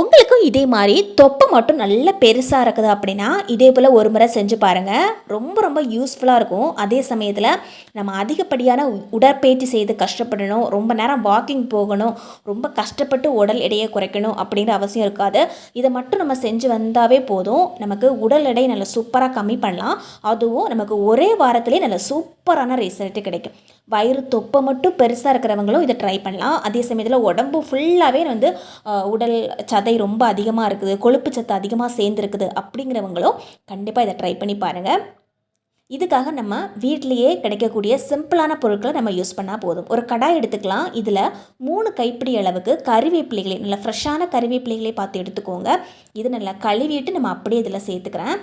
உங்களுக்கும் இதே மாதிரி தொப்பை மட்டும் நல்ல பெருசாக இருக்குது அப்படின்னா இதே போல் ஒரு முறை செஞ்சு பாருங்கள் ரொம்ப ரொம்ப யூஸ்ஃபுல்லாக இருக்கும். அதே சமயத்தில் நம்ம அதிகப்படியான உடற்பயிற்சி செய்து கஷ்டப்படணும். ரொம்ப நேரம் வாக்கிங் போகணும். ரொம்ப கஷ்டப்பட்டு உடல் எடையை குறைக்கணும் அப்படிங்கிற அவசியம் இருக்காது. இதை மட்டும் நம்ம செஞ்சு வந்தாவே போதும். நமக்கு உடல் எடை நல்ல சூப்பராக கம்மி பண்ணலாம். அதுவும் நமக்கு ஒரே வாரத்திலே நல்ல சூப்பரான ரிசல்ட்டு கிடைக்கும். வயிறு தொப்பை மட்டும் பெருசாக இருக்கிறவங்களும் இதை ட்ரை பண்ணலாம். அதே சமயத்தில் உடம்பு ஃபுல்லாகவே வந்து உடல் சதை ரொம்ப அதிகமாக இருக்குது கொழுப்பு சத்து அதிகமாக சேர்ந்துருக்குது அப்படிங்கிறவங்களும் கண்டிப்பாக இதை ட்ரை பண்ணி பாருங்கள் இதுக்காக நம்ம வீட்டிலையே கிடைக்கக்கூடிய சிம்பிளான பொருட்களை நம்ம யூஸ் பண்ணால் போதும். ஒரு கடாய் எடுத்துக்கலாம். இதில் மூணு கைப்பிடி அளவுக்கு கறிவேப்பிலைகளை நல்லா ஃப்ரெஷ்ஷான கறிவேப்பிலைகளை பார்த்து எடுத்துக்கோங்க. இது நல்லா கழுவிட்டு நம்ம அப்படியே இதில் சேர்த்துக்கிறேன்.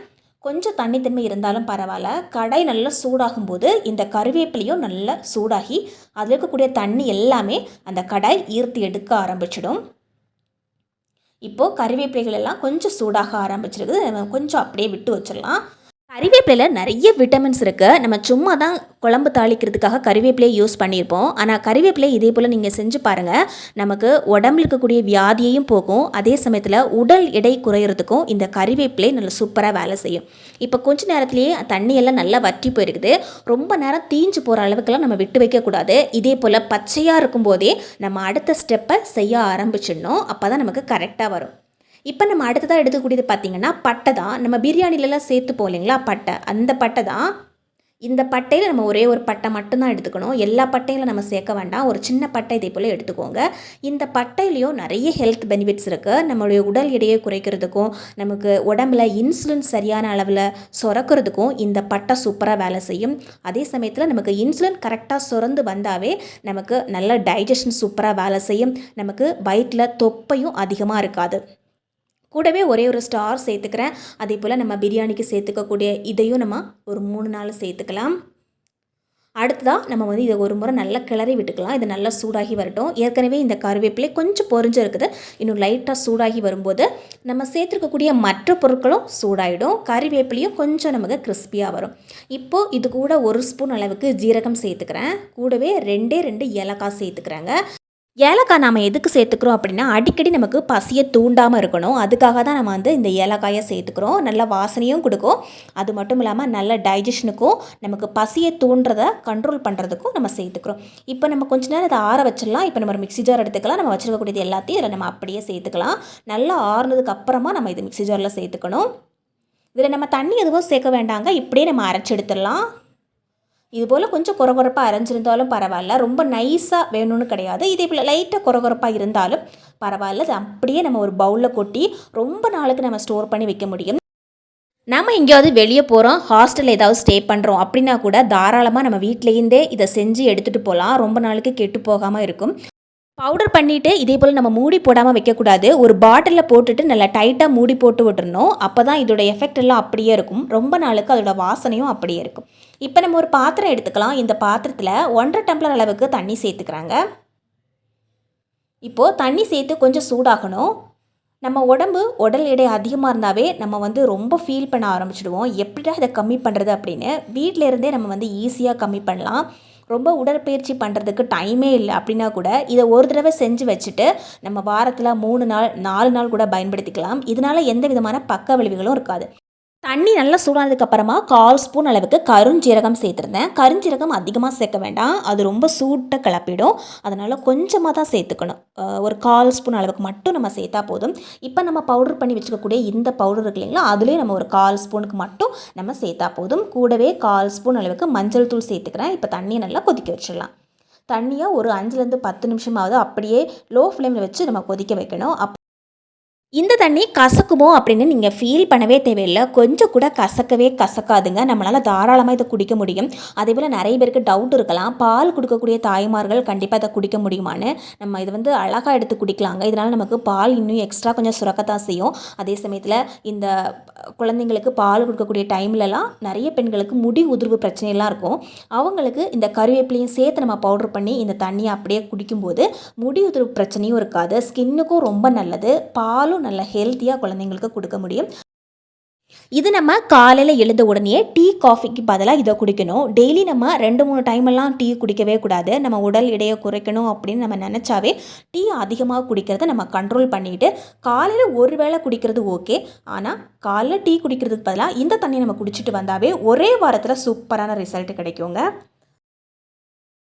கொஞ்சம் தண்ணி தன்மை இருந்தாலும் பரவாயில்ல. கடாய் நல்லா சூடாகும் போது இந்த கருவேப்பிலையும் நல்லா சூடாகி அதில் இருக்கக்கூடிய தண்ணி எல்லாமே அந்த கடாய் ஈர்த்து எடுக்க ஆரம்பிச்சிடும். இப்போது கருவேப்பிலைகள் எல்லாம் கொஞ்சம் சூடாக ஆரம்பிச்சிருக்குது. நம்ம கொஞ்சம் அப்படியே விட்டு வச்சிடலாம். கறிவேப்பிலையில் நிறைய விட்டமின்ஸ் இருக்குது நம்ம சும்மா தான் குழம்பு தாளிக்கிறதுக்காக கறிவேப்பிலையை யூஸ் பண்ணியிருப்போம். ஆனால் கறிவேப்பிலை இதே போல் நீங்கள் செஞ்சு பாருங்கள் நமக்கு உடம்புல இருக்கக்கூடிய வியாதியையும் போகும். அதே சமயத்தில் உடல் எடை குறையிறதுக்கும் இந்த கறிவேப்பிலை நல்லா சூப்பராக வேலை செய்யும். இப்போ கொஞ்ச நேரத்திலேயே தண்ணியெல்லாம் நல்லா வற்றி போயிருக்குது. ரொம்ப நேரம் தீஞ்சு போகிற அளவுக்குலாம் நம்ம விட்டு வைக்கக்கூடாது இதே போல் பச்சையாக இருக்கும்போதே நம்ம அடுத்த ஸ்டெப்பை செய்ய ஆரம்பிச்சிடணும். அப்போ தான் நமக்கு கரெக்டாக வரும். இப்போ நம்ம அடுத்ததாக எடுக்கக்கூடியது பார்த்திங்கன்னா பட்டை தான். நம்ம பிரியாணிலலாம் சேர்த்து போகலைங்களா பட்டை. அந்த பட்டை தான். இந்த பட்டையில் நம்ம ஒரே ஒரு பட்டை மட்டும்தான் எடுத்துக்கணும். எல்லா பட்டையிலும் நம்ம சேர்க்க வேண்டாம். ஒரு சின்ன பட்டை இதே போல் எடுத்துக்கோங்க. இந்த பட்டையிலையும் நிறைய ஹெல்த் பெனிஃபிட்ஸ் இருக்குது நம்மளுடைய உடல் எடையை குறைக்கிறதுக்கும் நமக்கு உடம்புல இன்சுலின் சரியான அளவில் சுரக்கிறதுக்கும் இந்த பட்டை சூப்பராக வேலை செய்யும். அதே சமயத்தில் நமக்கு இன்சுலின் கரெக்டாக சுரந்து வந்தாவே நமக்கு நல்ல டைஜஷன் சூப்பராக வேலை செய்யும். நமக்கு வயிற்றில் தொப்பையும் அதிகமாக இருக்காது. கூடவே ஒரே ஒரு ஸ்டார் சேர்த்துக்கிறேன். அதே போல் நம்ம பிரியாணிக்கு சேர்த்துக்கக்கூடிய இதையும் நம்ம ஒரு மூணு நாள் சேர்த்துக்கலாம். அடுத்ததாக நம்ம வந்து இதை ஒரு முறை நல்லா கிளறி விட்டுக்கலாம். இது நல்லா சூடாகி வரட்டும். ஏற்கனவே இந்த கருவேப்பிலை கொஞ்சம் பொரிஞ்சு இருக்குது. இன்னும் லைட்டாக சூடாகி வரும்போது நம்ம சேர்த்துருக்கக்கூடிய மற்ற பொருட்களும் சூடாகிடும் கறிவேப்பிலையும் கொஞ்சம் நமக்கு கிறிஸ்பியாக வரும். இப்போது இது கூட ஒரு ஸ்பூன் அளவுக்கு ஜீரகம் சேர்த்துக்கிறேன். கூடவே ரெண்டே ரெண்டு ஏலக்காய் சேர்த்துக்கிறாங்க. ஏலக்காய் நாம் எதுக்கு சேர்த்துக்கிறோம் அப்படின்னா அடிக்கடி நமக்கு பசியை தூண்டாமல் இருக்கணும். அதுக்காக தான் நம்ம வந்து இந்த ஏலக்காயை சேர்த்துக்கிறோம். நல்ல வாசனையும் கொடுக்கும். அது மட்டும் இல்லாமல் நல்ல டைஜஷனுக்கும் நமக்கு பசியை தூண்டுறதை கண்ட்ரோல் பண்ணுறதுக்கும் நம்ம சேர்த்துக்கிறோம். இப்போ நம்ம கொஞ்ச நேரம் இதை ஆற வச்சிடலாம். இப்போ நம்ம ஒரு மிக்ஸி ஜார் எடுத்துக்கலாம். நம்ம வச்சுருக்கக்கூடியது எல்லாத்தையும் இதில் நம்ம அப்படியே சேர்த்துக்கலாம். நல்லா ஆறுனதுக்கு அப்புறமா நம்ம இது மிக்ஸி ஜாரில் சேர்த்துக்கணும். இதில் நம்ம தண்ணி எதுவும் சேர்க்க வேண்டாங்க. இப்படியே நம்ம அரைச்சி எடுத்துடலாம். இது போல் கொஞ்சம் குறகுறப்பாக அரைஞ்சிருந்தாலும் பரவாயில்ல. ரொம்ப நைஸாக வேணும்னு கிடையாது. இதே போல் லைட்டாக குறகுறப்பாக இருந்தாலும் பரவாயில்ல. அது அப்படியே நம்ம ஒரு பவுலில் கொட்டி ரொம்ப நாளுக்கு நம்ம ஸ்டோர் பண்ணி வைக்க முடியும். நம்ம எங்கேயாவது வெளியே போகிறோம் ஹாஸ்டலில் ஏதாவது ஸ்டே பண்ணுறோம் அப்படின்னா கூட தாராளமாக நம்ம வீட்டிலேருந்தே இதை செஞ்சு எடுத்துகிட்டு போகலாம் ரொம்ப நாளுக்கு கெட்டு போகாமல் இருக்கும். பவுடர் பண்ணிவிட்டு இதே போல் நம்ம மூடி போடாமல் வைக்கக்கூடாது. ஒரு பாட்டிலில் போட்டுட்டு நல்லா டைட்டாக மூடி போட்டு விட்டுருணும் அப்போ தான் இதோட எஃபெக்ட் எல்லாம் அப்படியே இருக்கும். ரொம்ப நாளுக்கு அதோட வாசனையும் அப்படியே இருக்கும். இப்போ நம்ம ஒரு பாத்திரம் எடுத்துக்கலாம். இந்த பாத்திரத்தில் ஒன்றரை டம்ளர் அளவுக்கு தண்ணி சேர்த்துக்கிறாங்க. இப்போது தண்ணி சேர்த்து கொஞ்சம் சூடாகணும். நம்ம உடம்பு உடல் எடை அதிகமாக இருந்தாவே நம்ம வந்து ரொம்ப ஃபீல் பண்ண ஆரம்பிச்சிடுவோம். எப்படிடா இதை கம்மி பண்ணுறது அப்படின்னு. வீட்டிலேருந்தே நம்ம வந்து ஈஸியாக கம்மி பண்ணலாம். ரொம்ப உடற்பயிற்சி பண்ணுறதுக்கு டைமே இல்லை அப்படின்னா கூட இதை ஒரு தடவை செஞ்சு வச்சுட்டு நம்ம வாரத்தில் மூணு நாள் நாலு நாள் கூட பயன்படுத்திக்கலாம். இதனால் எந்த விதமான பக்க விளைவுகளும் இருக்காது. தண்ணி நல்லா சூடானதுக்கு அப்புறமா கால் ஸ்பூன் அளவுக்கு கருஞ்சீரகம் சேர்த்துருந்தேன். கருஞ்சீரகம் அதிகமாக சேர்க்க வேண்டாம். அது ரொம்ப சூட்டை கிளப்பிடும். அதனால் கொஞ்சமாக தான் சேர்த்துக்கணும். ஒரு கால் ஸ்பூன் அளவுக்கு மட்டும் நம்ம சேர்த்தா போதும். இப்போ நம்ம பவுடர் பண்ணி வச்சுக்கக்கூடிய இந்த பவுடர் இருக்கு இல்லைங்களா அதுலேயே நம்ம ஒரு கால் ஸ்பூனுக்கு மட்டும் நம்ம சேர்த்தா போதும். கூடவே கால் ஸ்பூன் அளவுக்கு மஞ்சள் தூள் சேர்த்துக்கிறேன். இப்போ தண்ணியை நல்லா கொதிக்க வச்சிடலாம். தண்ணியை ஒரு அஞ்சுலேருந்து பத்து நிமிஷமாவது அப்படியே லோ ஃப்ளேமில் வச்சு நம்ம கொதிக்க வைக்கணும். அப் இந்த தண்ணி கசக்குமோ அப்படின்னு நீங்கள் ஃபீல் பண்ணவே தேவையில்லை. கொஞ்சம் கூட கசக்கவே கசக்காதுங்க. நம்மளால் தாராளமாக இதை குடிக்க முடியும். அதே போல் நிறைய பேருக்கு டவுட் இருக்கலாம். பால் கொடுக்கக்கூடிய தாய்மார்கள் கண்டிப்பாக இதை குடிக்க முடியுமான்னு நம்ம இது வந்து அழகாக எடுத்து குடிக்கலாங்க. இதனால் நமக்கு பால் இன்னும் எக்ஸ்ட்ரா கொஞ்சம் சுரக்கத்தான் செய்யும். அதே சமயத்தில் இந்த குழந்தைங்களுக்கு பால் கொடுக்கக்கூடிய டைம்லலாம் நிறைய பெண்களுக்கு முடி உதிர்வு பிரச்சனைலாம் இருக்கும். அவங்களுக்கு இந்த கருவேப்பிலையும் சேர்த்து நம்ம பவுடர் பண்ணி இந்த தண்ணியை அப்படியே குடிக்கும்போது முடி உதிர்வு பிரச்சனையும் இருக்காது. ஸ்கின்னுக்கும் ரொம்ப நல்லது. பாலும் நல்ல ஹெல்த்தியாக குழந்தைங்களுக்கு கொடுக்க முடியும். இது நம்ம காலையில் எழுந்த உடனே டீ காஃபிக்கு பதிலாக இதை குடிக்கணும். டெய்லி நம்ம ரெண்டு மூணு டைம் எல்லாம் டீ குடிக்கவே கூடாது. நம்ம உடல் எடையை குறைக்கணும் அப்படின்னு நம்ம நினச்சாவே டீ அதிகமாக குடிக்கிறத நம்ம கண்ட்ரோல் பண்ணிட்டு காலையில் ஒரு வேளை குடிக்கிறது ஓகே ஆனால் காலைல டீ குடிக்கிறதுக்கு பதிலாக இந்த தண்ணியை நம்ம குடிச்சிட்டு வந்தாவே ஒரே வாரத்தில் சூப்பரான ரிசல்ட் கிடைக்குங்க.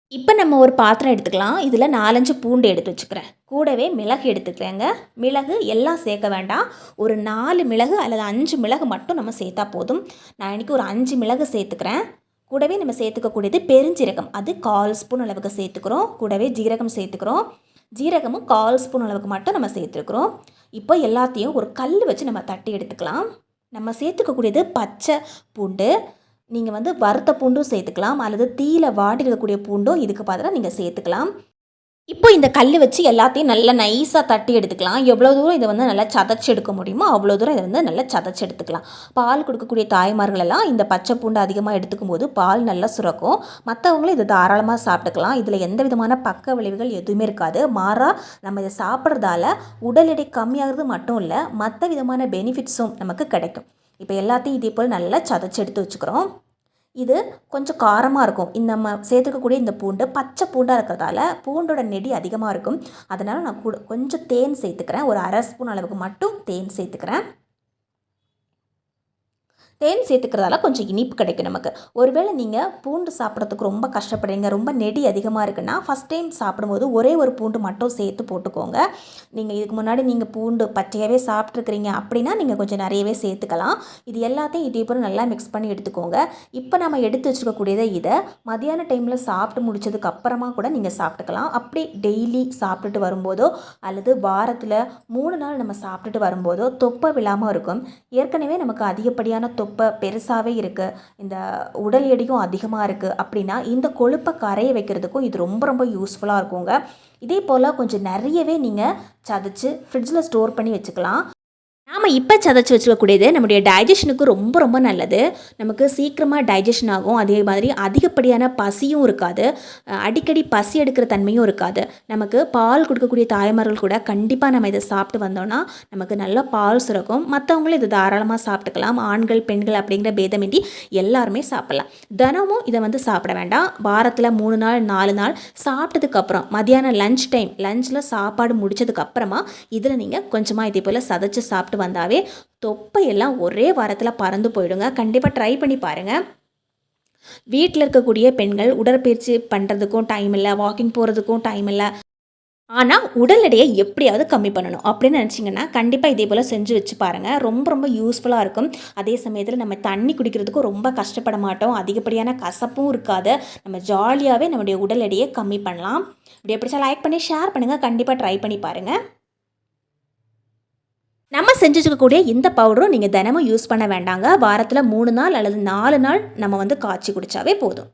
இப்போ நம்ம ஒரு பாத்திரம் எடுத்துக்கலாம். இதில் நாலஞ்சு பூண்டு எடுத்து வச்சுக்கிறேன். கூடவே மிளகு எடுத்துக்கிறேங்க. மிளகு எல்லாம் சேர்க்க வேண்டாம். ஒரு நாலு மிளகு அல்லது அஞ்சு மிளகு மட்டும் நம்ம சேர்த்தா போதும். நான் இன்றைக்கி ஒரு அஞ்சு மிளகு சேர்த்துக்கிறேன். கூடவே நம்ம சேர்த்துக்கக்கூடியது பெருஞ்சீரகம். அது கால் ஸ்பூன் அளவுக்கு சேர்த்துக்கிறோம். கூடவே ஜீரகம் சேர்த்துக்கிறோம். ஜீரகமும் கால் ஸ்பூன் அளவுக்கு மட்டும் நம்ம சேர்த்துருக்குறோம். இப்போ எல்லாத்தையும் ஒரு கல் வச்சு நம்ம தட்டி எடுத்துக்கலாம். நம்ம சேர்த்துக்கக்கூடியது பச்சை பூண்டு நீங்கள் வந்து வறுத்த பூண்டும் சேர்த்துக்கலாம் அல்லது தீயில வாடி இருக்கக்கூடிய பூண்டும் இதுக்கு பதிலாக நீங்கள் சேர்த்துக்கலாம். இப்போ இந்த கல் வச்சு எல்லாத்தையும் நல்லா நைஸாக தட்டி எடுத்துக்கலாம். எவ்வளோ தூரம் இதை வந்து நல்லா சதைச்சி எடுக்க முடியுமோ அவ்வளோ தூரம் இதை வந்து நல்லா சதைச்சி எடுத்துக்கலாம். பால் கொடுக்கக்கூடிய தாய்மார்கள் எல்லாம் இந்த பச்சை பூண்டு அதிகமாக எடுத்துக்கும் போது பால் நல்லா சுரக்கும். மற்றவங்களும் இதை தாராளமாக சாப்பிட்டுக்கலாம். இதில் எந்த விதமான பக்க விளைவுகள் எதுவுமே இருக்காது. மாறாக நம்ம இதை சாப்பிட்றதால உடல் எடை கம்மியாகிறது மட்டும் இல்லை மற்ற விதமான பெனிஃபிட்ஸும் நமக்கு கிடைக்கும். இப்போ எல்லாத்தையும் இதே போல் நல்லா சதைச்சி எடுத்து வச்சுக்கிறோம். இது கொஞ்சம் காரமாக இருக்கும். இந்த நம்ம சேர்த்துக்கக்கூடிய இந்த பூண்டு பச்சை பூண்டாக இருக்கிறதால பூண்டோட நெடி அதிகமாக இருக்கும். அதனால் நான் கூட கொஞ்சம் தேன் சேர்த்துக்கிறேன். ஒரு அரை ஸ்பூன் அளவுக்கு மட்டும் தேன் சேர்த்துக்கிறேன். தேன் சேர்த்துக்கிறதால கொஞ்சம் இனிப்பு கிடைக்கும் நமக்கு. ஒருவேளை நீங்கள் பூண்டு சாப்பிட்றதுக்கு ரொம்ப கஷ்டப்படுறீங்க ரொம்ப நெடி அதிகமாக இருக்குன்னா ஃபஸ்ட் டைம் சாப்பிடும்போது ஒரே ஒரு பூண்டு மட்டும் சேர்த்து போட்டுக்கோங்க. நீங்கள் இதுக்கு முன்னாடி நீங்கள் பூண்டு பச்சையாகவே சாப்பிட்ருக்குறீங்க அப்படின்னா நீங்கள் கொஞ்சம் நிறையவே சேர்த்துக்கலாம். இது எல்லாத்தையும் இதே போல் நல்லா மிக்ஸ் பண்ணி எடுத்துக்கோங்க. இப்போ நம்ம எடுத்து வச்சுருக்கக்கூடியதை இதை மதியான டைமில் சாப்பிட்டு முடிச்சதுக்கு அப்புறமா கூட நீங்கள் சாப்பிட்டுக்கலாம். அப்படி டெய்லி சாப்பிட்டுட்டு வரும்போதோ அல்லது வாரத்தில் மூணு நாள் நம்ம சாப்பிட்டுட்டு வரும்போதோ தொப்பை விழாமல் இருக்கும். ஏற்கனவே நமக்கு அதிகப்படியான தொப்பை பெருசாகவே இருக்குது இந்த உடல் எடையும் அதிகமாக இருக்குது அப்படின்னா இந்த கொழுப்பை கரைய வைக்கிறதுக்கும் இது ரொம்ப ரொம்ப யூஸ்ஃபுல்லாக இருக்குங்க. இதே போல் கொஞ்சம் நிறையவே நீங்கள் சதைச்சு ஃப்ரிட்ஜில் ஸ்டோர் பண்ணி வச்சுக்கலாம். நாம் இப்போ சதைச்சி வச்சுக்கக்கூடியது நம்முடைய டைஜஷனுக்கு ரொம்ப ரொம்ப நல்லது. நமக்கு சீக்கிரமாக டைஜஷன் ஆகும். அதே மாதிரி அதிகப்படியான பசியும் இருக்காது. அடிக்கடி பசி எடுக்கிற தன்மையும் இருக்காது. நமக்கு பால் கொடுக்கக்கூடிய தாய்மார்கள் கூட கண்டிப்பாக நம்ம இதை சாப்பிட்டு வந்தோம்னா நமக்கு நல்ல பால் சுரக்கும். மற்றவங்களும் இதை தாராளமாக சாப்பிட்டுக்கலாம். ஆண்கள் பெண்கள் அப்படிங்கிற பேதமின்றி எல்லாருமே சாப்பிடலாம். தினமும் இதை வந்து சாப்பிட வேண்டாம். வாரத்தில் மூணு நாள் நாலு நாள் சாப்பிட்டதுக்கப்புறம் மதியானம் லஞ்ச் டைம் லஞ்சில் சாப்பாடு முடித்ததுக்கப்புறமா இதில் நீங்கள் கொஞ்சமாக இதே போல் சதைச்சு சாப்பிட்டு வந்தாவே தொப்பையெல்லாம் ஒரே வாரத்தில் பறந்து போயிடுங்க. கண்டிப்பாக ட்ரை பண்ணி பாருங்கள் வீட்டில் இருக்கக்கூடிய பெண்கள் உடற்பயிற்சி பண்ணுறதுக்கும் டைம் இல்லை வாக்கிங் போகிறதுக்கும் டைம் இல்லை. ஆனால் உடல் எடையை எப்படியாவது கம்மி பண்ணணும் அப்படின்னு நினச்சிங்கன்னா கண்டிப்பாக இதே போல் செஞ்சு வச்சு பாருங்கள் ரொம்ப ரொம்ப யூஸ்ஃபுல்லாக இருக்கும். அதே சமயத்தில் நம்ம தண்ணி குடிக்கிறதுக்கும் ரொம்ப கஷ்டப்பட மாட்டோம். அதிகப்படியான கசப்பும் இருக்காது. நம்ம ஜாலியாகவே நம்முடைய உடல் எடையை கம்மி பண்ணலாம். இப்படி பிடிச்சா லைக் பண்ணி ஷேர் பண்ணுங்கள் கண்டிப்பாக ட்ரை பண்ணி பாருங்கள் நம்ம செஞ்சுருக்கக்கூடிய இந்த பவுடரும் நீங்கள் தினமும் யூஸ் பண்ண வேண்டாங்க. வாரத்தில் மூணு நாள் அல்லது நாலு நாள் நம்ம வந்து காய்ச்சி குடித்தாவே போதும்.